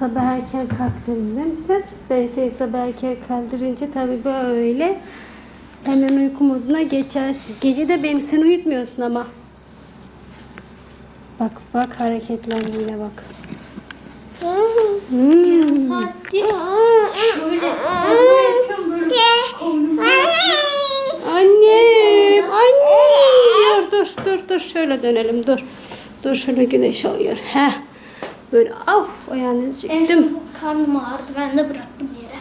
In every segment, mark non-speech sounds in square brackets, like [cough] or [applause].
sabah erken kalktın değil mi sen? Ben seni sabah erken kaldırınca tabii böyle hemen uyku moduna geçersin. Gece de beni sen uyutmuyorsun ama. Bak bak hareketlendiğine bak. Hmm. Yarım saattir şöyle yapıyorum böyle kolumda. Annem, annem. Dur, dur, dur, dur. Şöyle dönelim, dur. Dur, şöyle güneş alıyor. Heh. Böyle av ayağını En çektim. son karnım ağrıdı ben de bıraktım yere.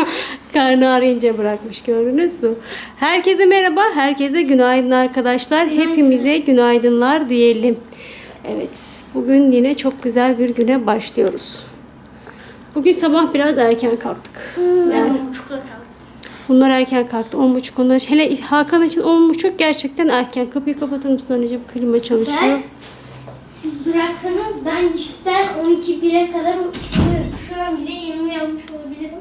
[laughs] Karnı ağrıyınca bırakmış gördünüz mü? Herkese merhaba, herkese günaydın arkadaşlar. Hepimize günaydınlar diyelim. Evet, bugün yine çok güzel bir güne başlıyoruz. Bugün sabah biraz erken kalktık. Ben buçukta kalktım. Bunlar erken kalktı. 10.30 onlar. Hele Hakan için 10.30 gerçekten erken. Kapıyı kapatır mısın anneciğim? Klima çalışıyor. Ben, siz bıraksanız ben cidden 12-1'e kadar uyuyorum. Şu an bile yeni uyanmış olabilirim.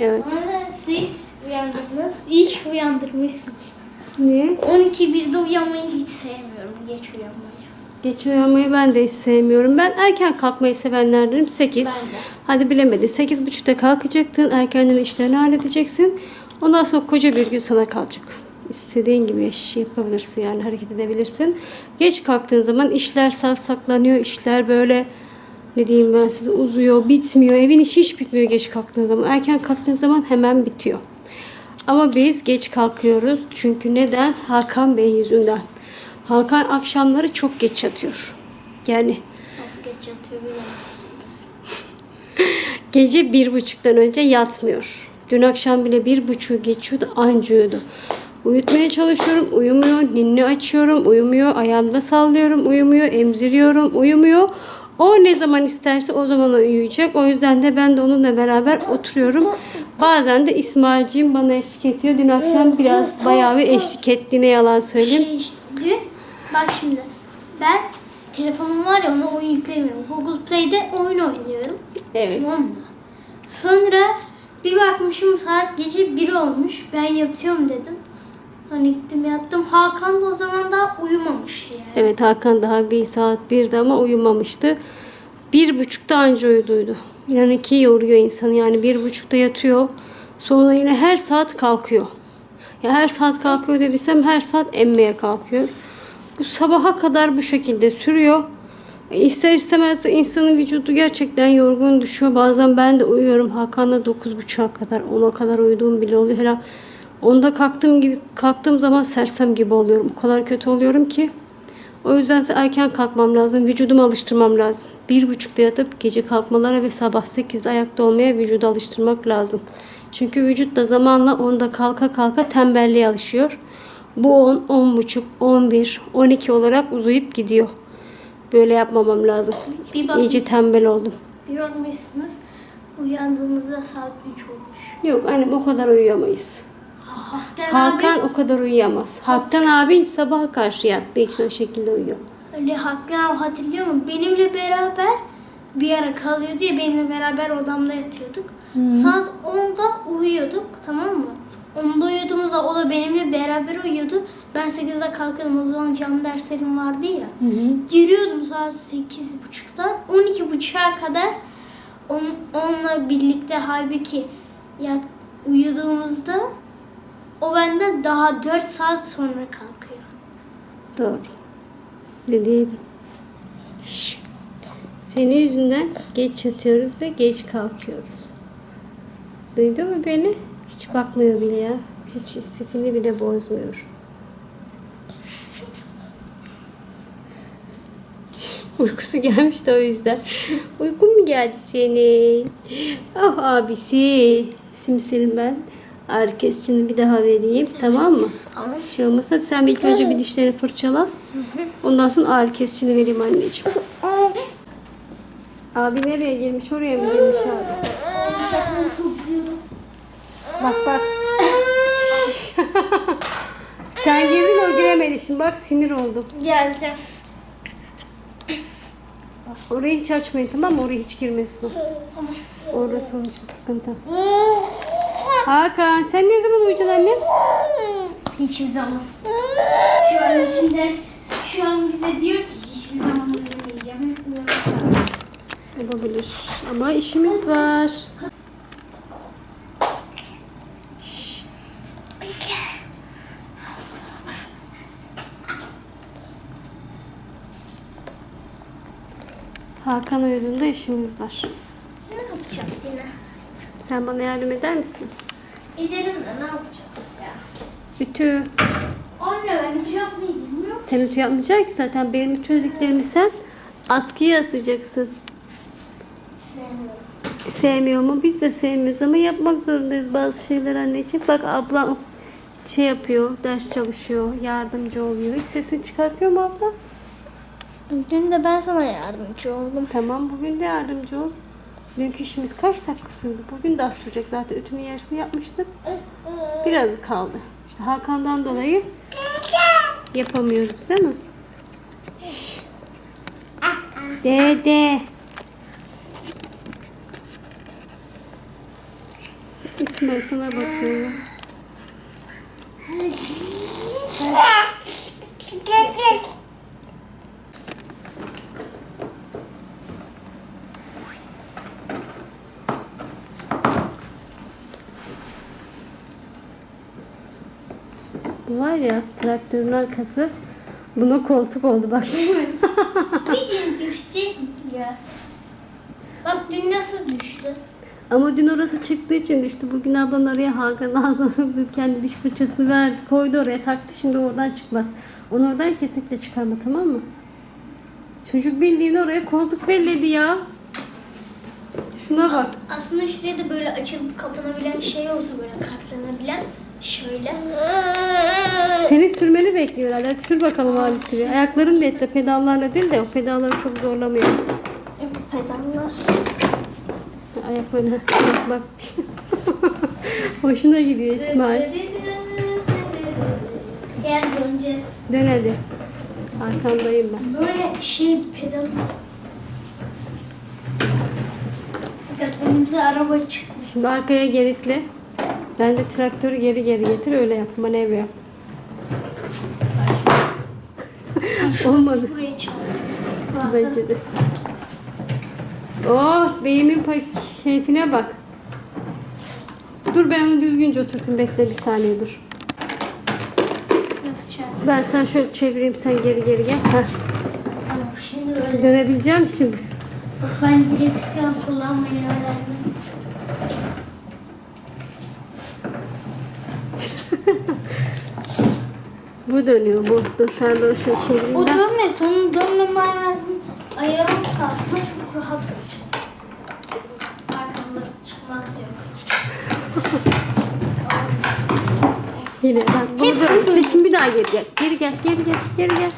Evet. Ama siz uyandınız. [laughs] İyi ki uyandırmışsınız. Niye? 12-1'de uyanmayı hiç sevmiyorum. Geç uyanmayı. Geç uyanmayı ben de hiç sevmiyorum. Ben erken kalkmayı sevenlerdenim. 8. Ben de. Hadi bilemedi. 8.30'da kalkacaktın. Erkenden işlerini halledeceksin. Ondan sonra koca bir gün sana kalacak. İstediğin gibi şey yapabilirsin yani hareket edebilirsin. Geç kalktığın zaman işler savsaklanıyor. işler böyle ne diyeyim ben size uzuyor, bitmiyor. Evin işi hiç bitmiyor geç kalktığın zaman. Erken kalktığın zaman hemen bitiyor. Ama biz geç kalkıyoruz. Çünkü neden? Hakan Bey yüzünden. Hakan akşamları çok geç yatıyor. Yani Nasıl geç yatıyor bilemezsiniz. [laughs] Gece bir buçuktan önce yatmıyor. Dün akşam bile bir buçuğu geçiyordu anca uyudu. Uyutmaya çalışıyorum uyumuyor. Ninni açıyorum uyumuyor. Ayağımda sallıyorum uyumuyor. Emziriyorum uyumuyor. O ne zaman isterse o zaman uyuyacak. O yüzden de ben de onunla beraber oturuyorum. Bazen de İsmailciğim bana eşlik ediyor. Dün akşam biraz bayağı bir eşlik ettiğine yalan söyleyeyim. Şey işte dün bak şimdi ben telefonum var ya ona oyun yüklemiyorum. Google Play'de oyun oynuyorum. Evet. Tamam mı? Sonra bir bakmışım saat gece 1 olmuş. Ben yatıyorum dedim. Hani gittim yattım. Hakan da o zaman daha uyumamış yani. Evet Hakan daha bir saat birdi ama uyumamıştı. Bir buçukta anca uyuduydu. Yani ki yoruyor insanı yani bir buçukta yatıyor. Sonra yine her saat kalkıyor. Ya her saat kalkıyor dediysem her saat emmeye kalkıyor. Bu sabaha kadar bu şekilde sürüyor. İster istemez de insanın vücudu gerçekten yorgun düşüyor. Bazen ben de uyuyorum. Hakan'la 9.30'a kadar, 10'a kadar uyuduğum bile oluyor. Hele onda kalktığım gibi kalktığım zaman sersem gibi oluyorum. O kadar kötü oluyorum ki. O yüzden erken kalkmam lazım. Vücudumu alıştırmam lazım. Bir buçukta yatıp gece kalkmalara ve sabah 8'de ayakta olmaya vücudu alıştırmak lazım. Çünkü vücut da zamanla onda kalka kalka tembelliğe alışıyor. Bu 10, 10 buçuk, 11, 12 olarak uzayıp gidiyor. Böyle yapmamam lazım. Bir İyice tembel oldum. bir bakmışsınız uyandığınızda saat 3 olmuş. Yok annem o kadar uyuyamayız. Hakan, abi o kadar uyuyamaz. Hakan abi sabaha karşı yattığı için o şekilde uyuyor. öyle Hakan abi hatırlıyor musun? Benimle beraber bir ara kalıyordu ya benimle beraber odamda yatıyorduk. Saat 10'da uyuyorduk tamam mı? 10'da uyuduğumuzda o da benimle beraber uyuyordu. Ben 8'de kalkıyordum o zaman canlı derslerim vardı ya. Giriyordum saat 8.30'dan 12.30'a kadar on, onunla birlikte halbuki yat, uyuduğumuzda o benden daha 4 saat sonra kalkıyor. Doğru. Dediğim. Şş. Senin yüzünden geç yatıyoruz ve geç kalkıyoruz. Duydu mu beni? Hiç bakmıyor bile ya. Hiç istifini bile bozmuyor. [laughs] Uykusu gelmişti o yüzden. Uykun mu geldi senin? Ah abisi. Simselim ben. Ağrı kesicini bir daha vereyim. Tamam mı? Tamam. Şey olmasa hadi sen bir ilk önce bir dişlerini fırçala. Ondan sonra ağrı kesicini vereyim anneciğim. Abi nereye girmiş? Oraya mı girmiş abi? Bak bak. [laughs] sen girdin o giremedi şimdi bak sinir oldum. Geleceğim. Orayı hiç açmayın tamam mı? Oraya hiç girmesin o. Orası onun için sıkıntı. Hakan sen ne zaman uyuyacaksın annem? Hiçbir zaman. Şu an içinde şu an bize diyor ki hiçbir zaman uyumayacağım. Hep. Olabilir. Ama işimiz var. Hakan uyuduğunda işimiz var. Ne yapacağız yine? Sen bana yardım eder misin? Ederim de ne yapacağız ya? Ütü. Anne ben hiç yapmayı bilmiyorum. Sen ütü yapmayacaksın ki zaten benim ütü dediklerimi sen askıya asacaksın. Sevmiyorum. Sevmiyor mu? Biz de sevmiyoruz ama yapmak zorundayız bazı şeyler anneciğim. Bak ablam şey yapıyor, ders çalışıyor, yardımcı oluyor. Hiç sesini çıkartıyor mu abla? Dün de ben sana yardımcı oldum. Tamam bugün de yardımcı ol. Dünkü işimiz kaç dakika sürdü? Bugün daha sürecek zaten ütünün yarısını yapmıştık. Biraz kaldı. İşte Hakan'dan dolayı yapamıyoruz değil mi? Şşş. Dede. İsmail sana bakıyor. Bu var ya traktörün arkası buna koltuk oldu bak şimdi. [laughs] Bir gün düşecek ya. Bak dün nasıl düştü? Ama dün orası çıktığı için düştü. Bugün ablan araya Hakan ağzına [laughs] soktu. Kendi diş fırçasını verdi. Koydu oraya taktı. Şimdi oradan çıkmaz. Onu oradan kesinlikle çıkarma tamam mı? Çocuk bildiğin oraya koltuk belledi ya. Şuna bak. Aslında şuraya da böyle açılıp kapanabilen şey olsa böyle katlanabilen şöyle. Senin sürmeni bekliyor herhalde. Hadi sür bakalım abisi bir. Ayakların netle pedallarla değil de o pedalları çok zorlamıyor. Pedallar. Ayaklarına bak bak. [laughs] Hoşuna gidiyor İsmail. Gel döneceğiz. Dön hadi. Arkandayım ben. Böyle şey pedal. Fakat önümüze araba çıktı. Şimdi arkaya geritle. Ben de traktörü geri geri getir öyle yap. Manevra yap. Olmadı. Buraya çarptı. Bence de. Oh beyimin keyfine bak. Dur ben onu düzgünce oturtayım. Bekle bir saniye dur. Nasıl çarptı? Ben sen şöyle çevireyim sen geri geri gel. Heh. Tamam şimdi öyle. Dönebileceğim şimdi. Ben direksiyon kullanmayı öğrendim. Bu dönüyor bu. Dur ben böyle şöyle çevireyim O ben. dönmez. Onun dönmeme ayarını ayarım kalsın çok rahat olacak. Arkamda çıkmaz yok. [laughs] Yine bak bu Hep dön. bu dönüyor. Şimdi bir daha geri gel. Geri gel geri gel geri gel.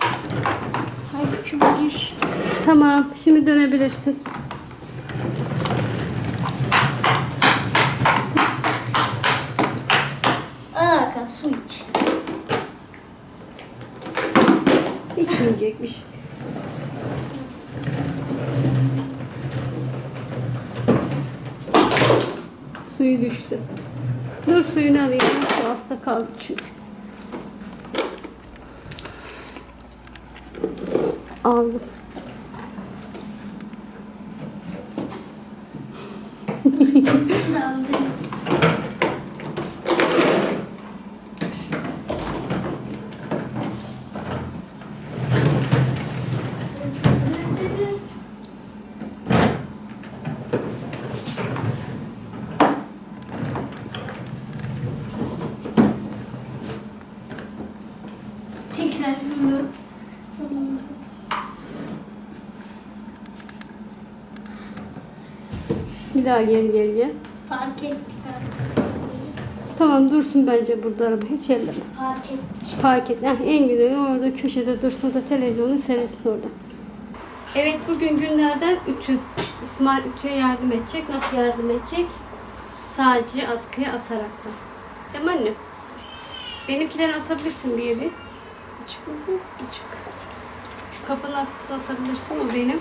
Haydi şu düz. Tamam şimdi dönebilirsin. Al Hakan su iç. İçmeyecekmiş. Suyu düştü. Dur suyunu alayım. Su altta kaldı çünkü. Aldım. Daldı. Tekrar bilmiyorum. Bir daha geri gel. Fark ettik artık. Tamam dursun bence burada araba. Hiç elleme. Fark ettik. Park et. Heh, en güzeli orada köşede dursun da televizyonu seyretsin orada. Evet bugün günlerden ütü. İsmail ütüye yardım edecek. Nasıl yardım edecek? Sadece askıya asaraktan. Değil mi anne? Benimkileri asabilirsin bir yeri. Açık mı? Açık. Şu kapının askısını asabilirsin o benim.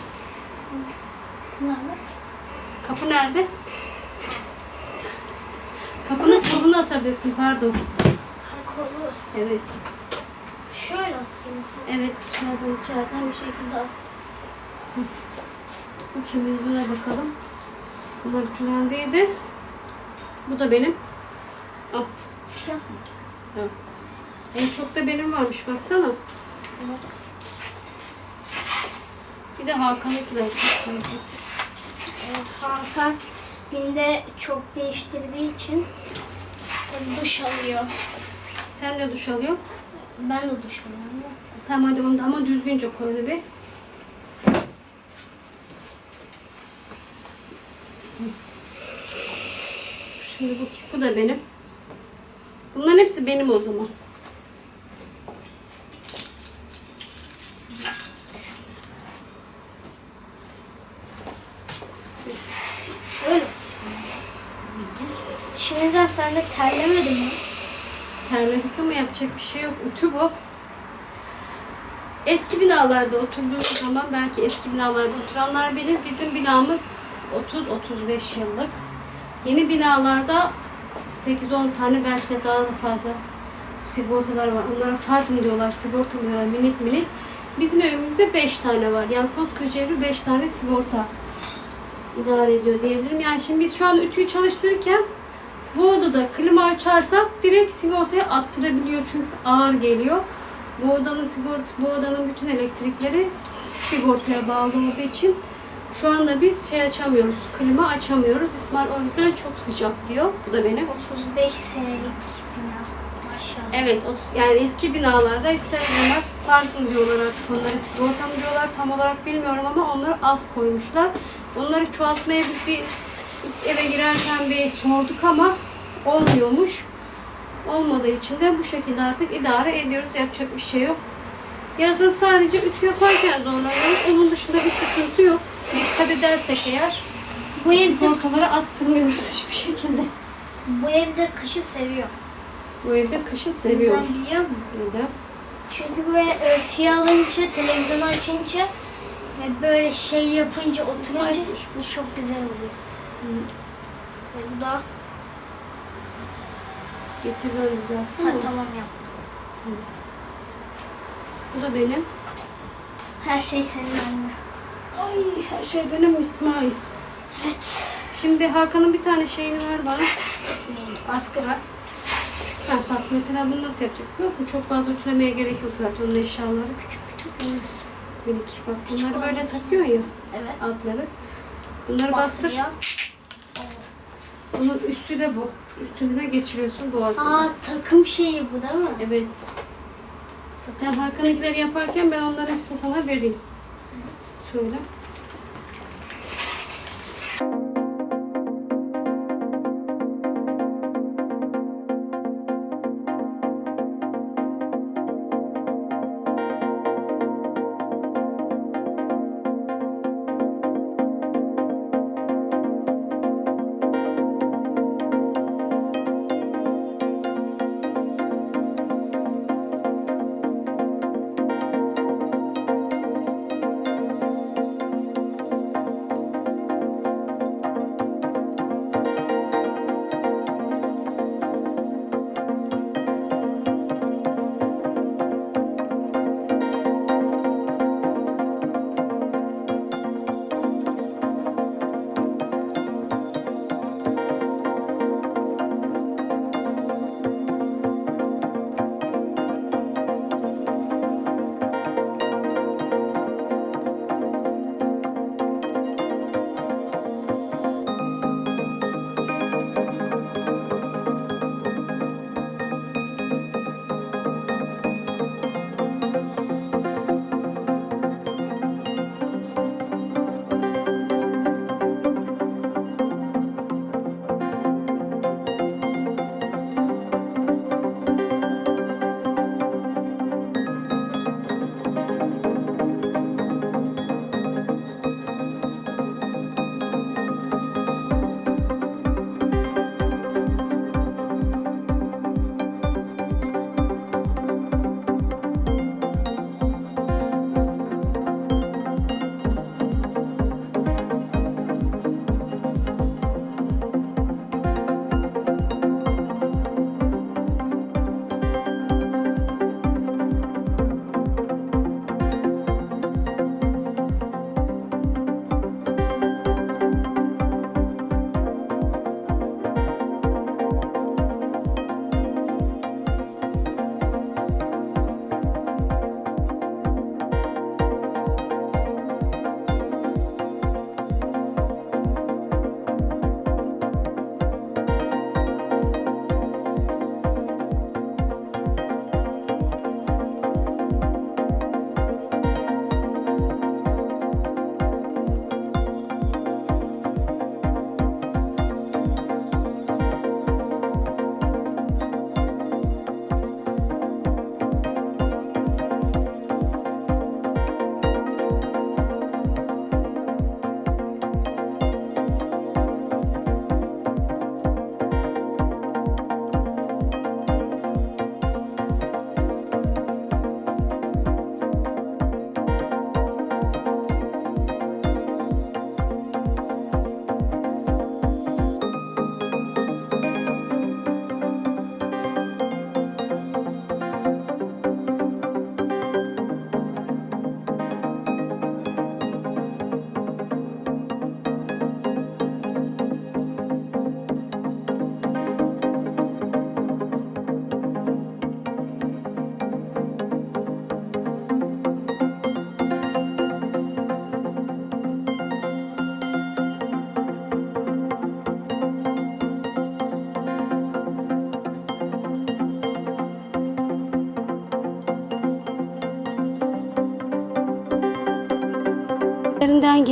Nerede? Kapı nerede? Kapının kolunu asabilirsin pardon. Kolu. Evet. Şöyle aslında. Evet dışarıdan içeriden bir şekilde as. Bu kimin? Buna bakalım. Bunlar külendeydi. Bu da benim. Al. Yapma. Evet. En çok da benim varmış baksana. Bir de Hakan'ınkiler. Evet, Hakan günde çok değiştirdiği için duş alıyor. Sen de duş alıyor. Ben de duş alıyorum. Tamam hadi onu da ama düzgünce koy onu bir. Şimdi bu, bu da benim. Bunların hepsi benim o zaman. Şimdiden sen de terlemedin mi? Terledik ama yapacak bir şey yok. Ütü bu. Eski binalarda oturduğum zaman belki eski binalarda oturanlar bilir. Bizim binamız 30-35 yıllık. Yeni binalarda 8-10 tane belki de daha da fazla sigortalar var. Onlara farz mı diyorlar, sigorta mı diyorlar minik minik. Bizim evimizde 5 tane var. Yani koskoca evi 5 tane sigorta idare ediyor diyebilirim. Yani şimdi biz şu an ütüyü çalıştırırken bu odada klima açarsak direkt sigortaya attırabiliyor çünkü ağır geliyor. Bu odanın sigorta, bu odanın bütün elektrikleri sigortaya bağlı olduğu için şu anda biz şey açamıyoruz, klima açamıyoruz. İsmail o yüzden çok sıcak diyor. Bu da benim. 35 senelik bina. Maşallah. Evet, yani eski binalarda ister istemez farz mı diyorlar artık onları, sigorta mı diyorlar tam olarak bilmiyorum ama onları az koymuşlar. Onları çoğaltmaya biz bir ilk eve girerken bir sorduk ama olmuyormuş. Olmadığı için de bu şekilde artık idare ediyoruz. Yapacak bir şey yok. Yazın sadece ütü yaparken zorlanıyoruz. Onun dışında bir sıkıntı yok. Dikkat edersek eğer Bu evde, sigortaları attırmıyoruz hiçbir şekilde. bu evde kışı seviyor. Bu evde kışı seviyoruz. Ben biliyor musun? Neden? Çünkü böyle örtüyü alınca, televizyonu açınca ve böyle şey yapınca, oturunca çok güzel oluyor. Ve bu da Getir ben düzelteyim ha, tamam yap. Bu da benim. Her şey senin anne. Ay her şey benim İsmail. Evet. Şimdi Hakan'ın bir tane şeyini ver bana. Askı var. Ha, bak mesela bunu nasıl yapacak biliyor musun? Çok fazla ütülemeye gerek yok zaten. Onun eşyaları küçük küçük. Minik. Bak bunları Küçük böyle olmuş. takıyor ya Evet. altları. Bunları bastır. Bastırıyor. Bunun üstü de bu. Üstünde de geçiriyorsun boğazına. Aa takım şeyi bu değil mi? Evet. Sen Hakan'ınkileri yaparken ben onların hepsini sana vereyim. Söyle.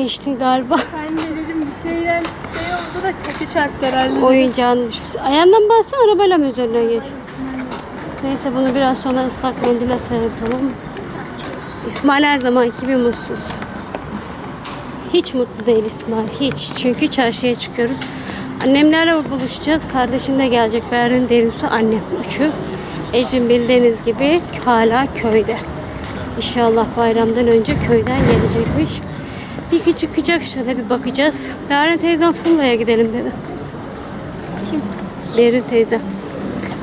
Geçtin galiba. [laughs] Ben de dedim bir şeyler şey oldu da taşı çarptı herhalde. Oyuncağını düşürsün. Ayağından bassana arabayla mı üzerinden geç? Neyse bunu biraz sonra ıslak mendile tamam mı? İsmail her zamanki gibi mutsuz. Hiç mutlu değil İsmail. Hiç. Çünkü çarşıya çıkıyoruz. Annemlerle buluşacağız. Kardeşin de gelecek. Berrin Derinsu annem. Üçü. Ecrin bildiğiniz gibi hala köyde. İnşallah bayramdan önce köyden gelecekmiş. İki çıkacak şöyle bir bakacağız. Berrin teyzem Funda'ya gidelim dedi. Kim? Berin teyze.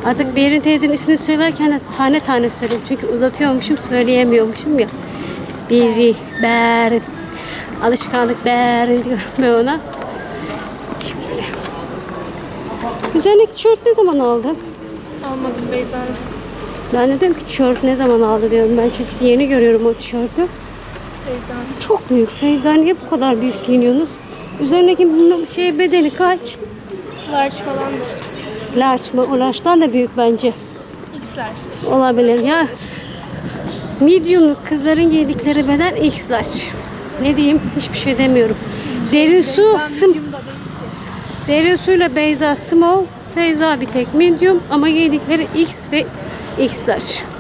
Artık Berin teyzenin ismini söylerken de tane tane söyleyeyim. Çünkü uzatıyormuşum söyleyemiyormuşum ya. Biri, Berin. Alışkanlık Berin diyorum ben ona. Şöyle. Üzerindeki tişört ne zaman aldın? Almadım Beyza'nın. Ben de diyorum ki tişört ne zaman aldı diyorum ben çünkü yeni görüyorum o tişörtü. Beyza'nın. Çok büyük. Feyza niye bu kadar büyük giyiniyorsunuz? Üzerindeki şey bedeni kaç? Large falandır. Large mı? O large'dan da büyük bence. X large. Olabilir ya. Medium'luk kızların giydikleri beden X large. Ne diyeyim? Hiçbir şey demiyorum. Derin su, sım, derin suyla Beyza small, Feyza bir tek medium ama giydikleri X ve X large.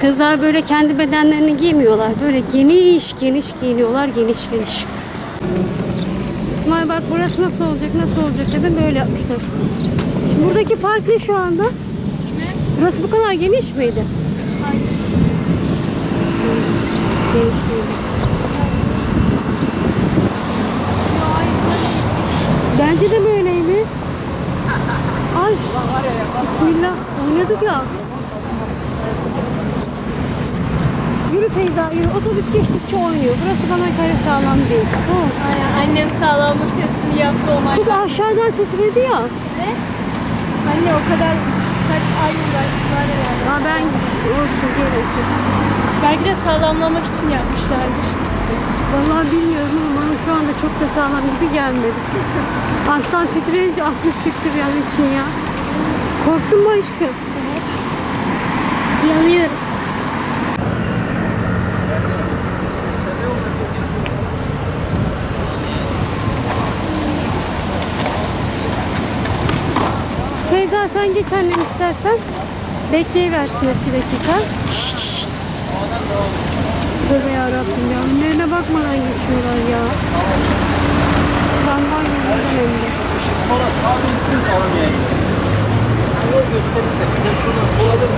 Kızlar böyle kendi bedenlerini giymiyorlar. Böyle geniş geniş giyiniyorlar. Geniş geniş. İsmail bak burası nasıl olacak nasıl olacak dedim böyle yapmışlar. Şimdi buradaki fark ne şu anda? Burası bu kadar geniş miydi? Geniş değil. Bence de böyleydi. Ay. Bismillah. Oynadık ya. Feyza yürü. Otobüs geçtikçe oynuyor. Burası bana göre sağlam değil. Oh. Aynen. Annem sağlamlık testini yaptı o maç. Kız aşağıdan titredi ya. Anne o kadar kaç ay uğraştılar herhalde. Ha ben olsun gerek yok. Belki de sağlamlamak için yapmışlardır. Vallahi bilmiyorum ama bana şu anda çok da sağlam gibi gelmedi. [laughs] Alttan titreyince aklım çıktı bir an için ya. Korktun mu aşkım? Yanıyorum. Feyza sen geç annem istersen. Bekleyiversin iki dakika. Tövbe yarabbim ya. Önlerine bakmadan geçiyorlar ya. Tramvay yolundan önde. Sonra sağa döndükten sonra niye Yol gösterirse sen şuradan sola dön.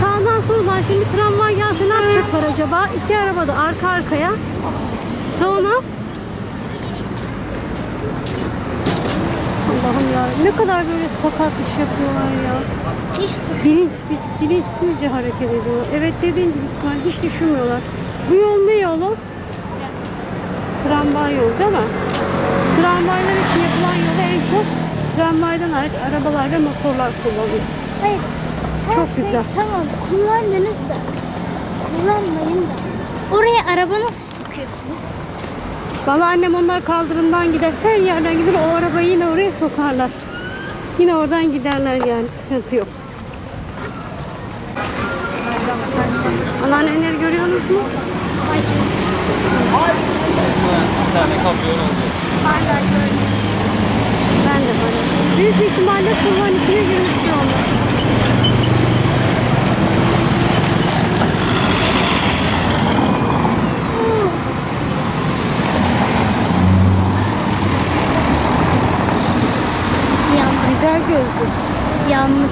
Sağdan soldan şimdi tramvay gelse ne yapacaklar acaba? İki araba da arka arkaya. Sonra Allah'ım ya ne kadar böyle sakat iş yapıyorlar ya. Hiç Bilinç, bi- bilinçsizce hareket ediyorlar. Evet dediğim gibi İsmail hiç düşünmüyorlar. Bu yol ne yolu? Tramvay yolu değil mi? Tramvaylar için yapılan yolu en çok tramvaydan hariç arabalar ve motorlar kullanıyor. Hayır. Her Çok şey güzel. tamam kullandınız da kullanmayın da. Oraya araba nasıl sokuyorsunuz? Valla annem onlar kaldırımdan gider. Her yerden gider. O arabayı yine oraya sokarlar. Yine oradan giderler yani. Sıkıntı yok. Anneanneleri görüyorsunuz mu? Bir tane kamyon oldu. Ben de böyle. Büyük ihtimalle kurban içine girmiştir onlar. Yanlık. Güzel gözlü. Yanlık.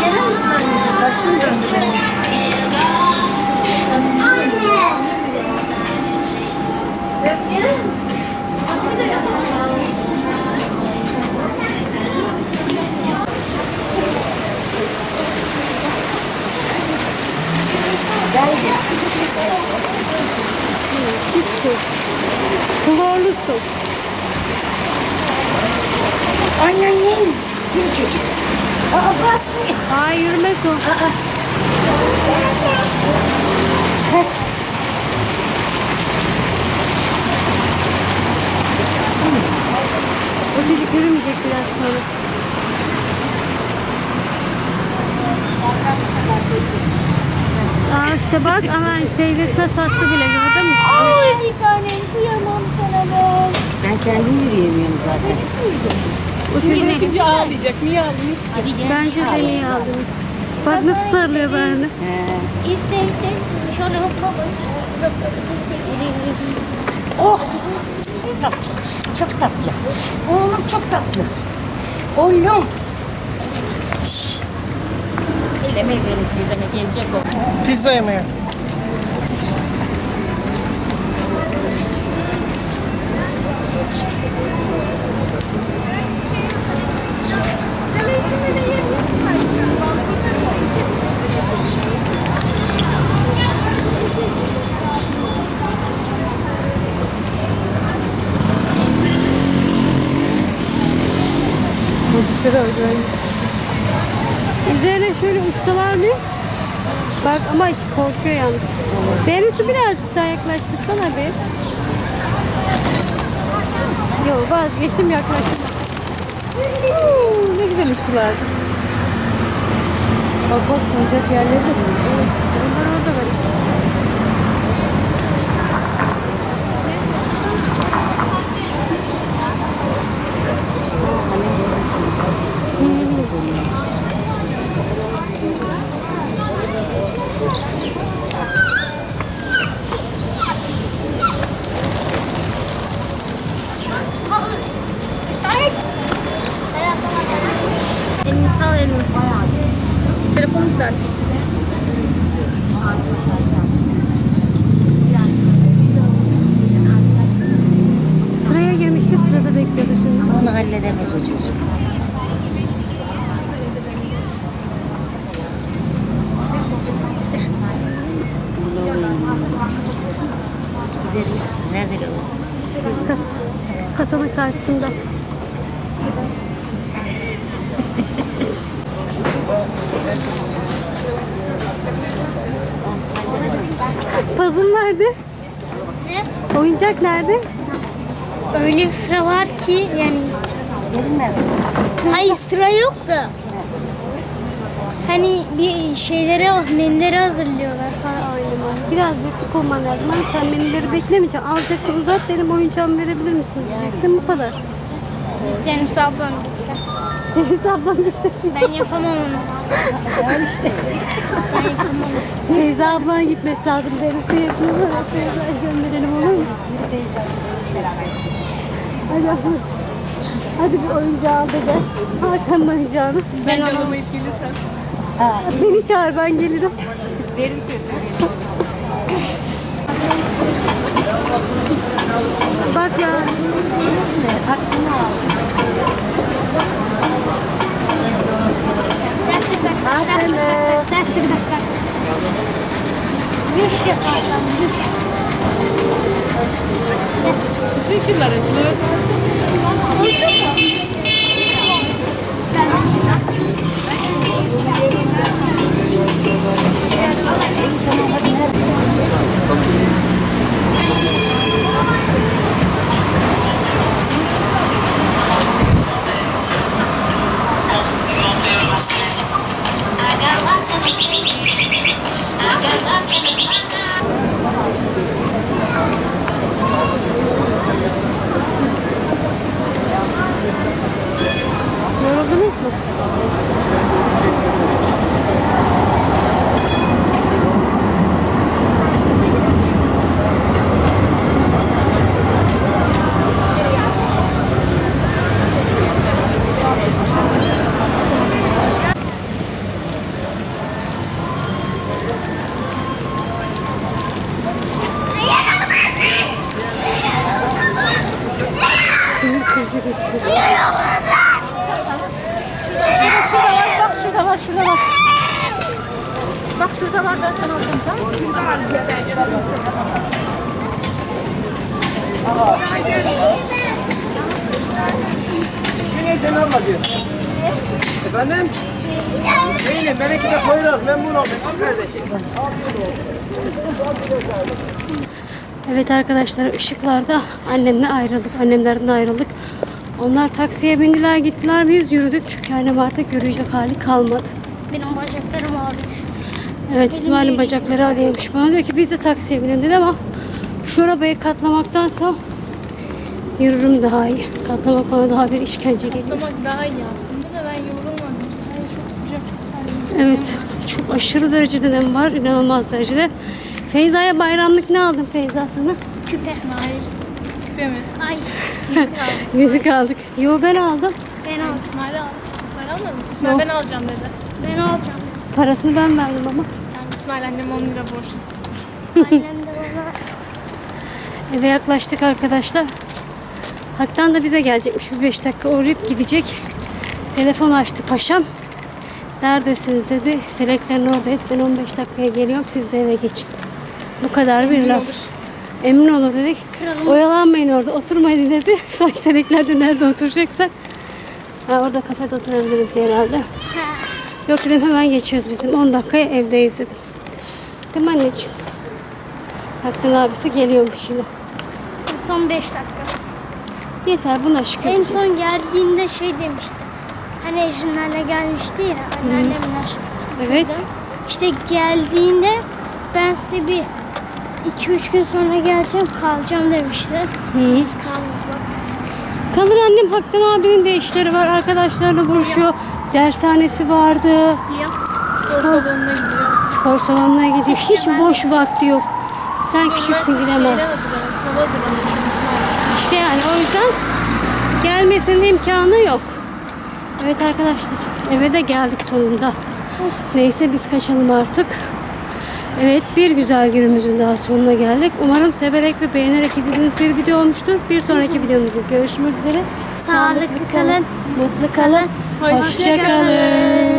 Gelir misin anne? Başım döndü benim. Anne. Gelir misin? Pis su. Klorlu su. Anneannem. Bir çocuk. Aa basmıyor. Ay yürümez o. çocuk yürümeyecek biraz sonra. Aa işte bak aman teyzesine sattı bile gördün mü? Ay bir tanem kıyamam sana ben. Ben kendim yürüyemiyorum zaten. O çocuk Gidince ağlayacak. Niye ağlıyorsun? bence de iyi aldınız. Bak nasıl sarılıyor bana. İstersen şöyle hopla Oh! Çok tatlı. Oğlum çok tatlı. Oğlum. Şşş. Eleme benim teyzeme gezecek o. Pizza yemeye. Üzerine şöyle uçsalar mı? Bak ama iş korkuyor yalnız. Benimki birazcık daha yaklaştırsana bir. Yok vazgeçtim yaklaştım. Ne güzel uçtular. Bak bak olacak yerleri de var. Evet, onlar orada var. Elini sal elini. Telefonu düzelt. Sıraya girmişti sırada bekliyordu şimdi. Onu halledemez o çocuk. Gideriz. Nerede o? Kas, kasanın karşısında. Puzzle nerede? Ne? Oyuncak nerede? Öyle bir sıra var ki yani. Hayır sıra yok da. Hani bir şeylere, menüleri hazırlıyorlar falan. Biraz beklik olman lazım. Hani sen menüleri beklemeyeceksin. Alacaksın uzat benim oyuncağımı verebilir misiniz diyeceksin. Bu kadar. Cenus ablam gitse. Teyze ablam istedim. Ben yapamam onu. Teyze ablan gitmesi lazım. Derisi yapıyoruz ama teyze gönderelim olur mu? Hadi abla. Hadi bir oyuncağı al da gel. Hakan'ın oyuncağını. Ben alamayıp gelirsem. Beni çağır ben gelirim. Bak ya. Aklını al. Yüz yaparlar, yüz. Bütün şunları. Şunları. Krizi geçirdim. Bak şurada var, şurada var. Bak şurada var zaten oradan. Tamam mı? Şurada var. İsmi ne senin ablacığım? Efendim? Değilim. Benimki de Poyraz. Memnun oldum. Al kardeşim. Evet arkadaşlar ışıklarda annemle ayrıldık. Annemlerden ayrıldık. Onlar taksiye bindiler gittiler biz yürüdük çünkü annem artık yürüyecek hali kalmadı. Benim bacaklarım ağrıyor. Evet İsmail'in bacakları ağrıyormuş. Bana diyor ki biz de taksiye binelim dedi ama şu arabayı katlamaktansa yürürüm daha iyi. Katlamak bana daha bir işkence geliyor. Atlamak daha iyi aslında da ben yorulmadım. Sadece çok sıcak çok terledim. Evet çok aşırı derecede nem var inanılmaz derecede. Feyza'ya bayramlık ne aldın Feyza sana? Küpe. İsmail. Küpe mi? Ay [laughs] Müzik aldık. Yo ben aldım. ben alacağım. İsmail al. İsmail almadın mı? İsmail Yok. ben alacağım dedi. Ben alacağım. Parasını ben verdim ama. Yani İsmail annem 10 lira borçlusun. Annem de bana [laughs] Eve yaklaştık arkadaşlar. Hak'tan da bize gelecekmiş. Bir 5 dakika uğrayıp gidecek. Telefon açtı paşam. Neredesiniz dedi. Seleklerin oradayız. Ben 15 dakikaya geliyorum. Siz de eve geçin. Bu kadar bir laf. Emin olun dedik. Kralımız. Oyalanmayın orada. Oturmayın dedi. [laughs] Sanki seleklerde nerede oturacaksak. Ha, orada kafede oturabiliriz herhalde. Yok dedim hemen geçiyoruz bizim. 10 dakikaya evdeyiz dedim. Değil mi anneciğim? Hakkın abisi geliyormuş şimdi. son 5 dakika. Yeter buna şükür. En son geldiğinde şey demişti. Hani Ejinlerle gelmişti ya anneannemler. Evet. İşte geldiğinde ben size bir 2-3 gün sonra geleceğim kalacağım demişti. Hı. Kalmadı bak. Kalır annem Haktan abinin de işleri var. Arkadaşlarla buluşuyor. Dershanesi vardı. Yok. Spor salonuna gidiyor. Spor salonuna gidiyor. Hiç boş vakti yok. Sen küçüksün gidemezsin. İşte yani o yüzden gelmesinin imkanı yok. Evet arkadaşlar eve de geldik sonunda. Neyse biz kaçalım artık. Evet bir güzel günümüzün daha sonuna geldik. Umarım severek ve beğenerek izlediğiniz bir video olmuştur. Bir sonraki videomuzda görüşmek üzere. Sağlıklı kalın. Mutlu kalın. Hoşça Hoşça kalın.